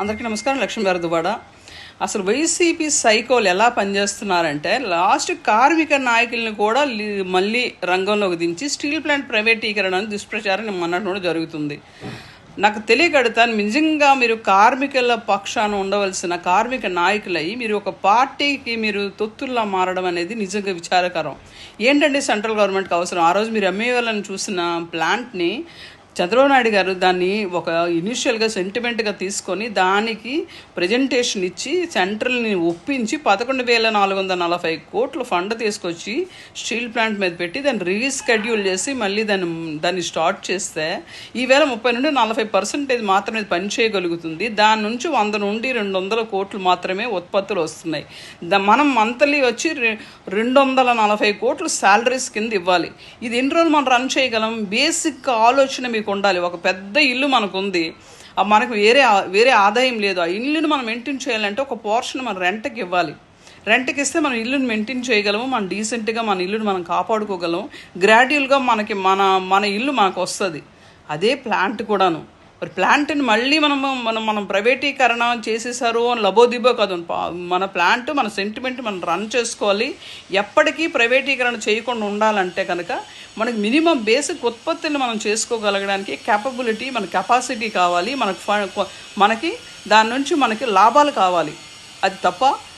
అందరికీ నమస్కారం. లక్ష్మీ గారు అసలు వైసీపీ సైకోలు ఎలా పనిచేస్తున్నారంటే లాస్ట్ కార్మిక నాయకుల్ని కూడా మళ్ళీ రంగంలోకి దించి స్టీల్ ప్లాంట్ ప్రైవేటీకరణ దుష్ప్రచారం మొన్నటి నుండి జరుగుతుంది. నాకు తెలియగడతాను నిజంగా మీరు కార్మికుల పక్షాన ఉండవలసిన కార్మిక నాయకులై మీరు ఒక పార్టీకి మీరు తొత్తుల్లా మారడం అనేది నిజంగా విచారకరం. ఏంటంటే సెంట్రల్ గవర్నమెంట్కి అవసరం? ఆ రోజు మీరు ఎంఏలను చూసిన ప్లాంట్ని చంద్రబాబు నాయుడు గారు దాన్ని ఒక ఇనిషియల్గా సెంటిమెంట్గా తీసుకొని దానికి ప్రజెంటేషన్ ఇచ్చి సెంట్రల్ని ఒప్పించి పదకొండు వేల నాలుగు వందల నలభై కోట్ల ఫండ్ తీసుకొచ్చి స్టీల్ ప్లాంట్ మీద పెట్టి దాన్ని రీస్కెడ్యూల్ చేసి మళ్ళీ దాన్ని దాన్ని స్టార్ట్ చేస్తే ఈవేళ ముప్పై నుండి నలభై పర్సెంటేజ్ మాత్రమే పని చేయగలుగుతుంది. దాని నుంచి వంద నుండి రెండు వందల కోట్లు మాత్రమే ఉత్పత్తులు వస్తున్నాయి. మనం మంత్లీ వచ్చి రెండు వందల నలభై కోట్లు శాలరీస్ కింద ఇవ్వాలి. ఇది ఎన్ని రోజులు మనం రన్ చేయగలం? బేసిక్ ఆలోచన మీకు ఉండాలి. ఒక పెద్ద ఇల్లు మనకుంది. మనకు వేరే వేరే ఆదాయం లేదు. ఆ ఇల్లును మనం మెయింటైన్ చేయాలంటే ఒక పోర్షన్ మనం రెంట్కి ఇవ్వాలి. రెంట్కి ఇస్తే మనం ఇల్లుని మెయింటైన్ చేయగలము. మనం డీసెంట్గా మన ఇల్లును మనం కాపాడుకోగలం గ్రాడ్యువల్గా మనకి మన మన ఇల్లు మనకు వస్తుంది. అదే ప్లాంట్ కూడాను. మరి ప్లాంట్ని మళ్ళీ మనం మనం మనం ప్రైవేటీకరణ చేసేసారు అని లబోదిబో కాదు. మన ప్లాంట్ మన సెంటిమెంట్ మనం రన్ చేసుకోవాలి. ఎప్పటికీ ప్రైవేటీకరణ చేయకుండా ఉండాలంటే కనుక మనకి మినిమం బేసిక్ ఉత్పత్తిని మనం చేసుకోగలగడానికి క్యాపబిలిటీ మన కెపాసిటీ కావాలి. మనకు ఫ- మనకి దాని నుంచి మనకి లాభాలు కావాలి. అది తప్ప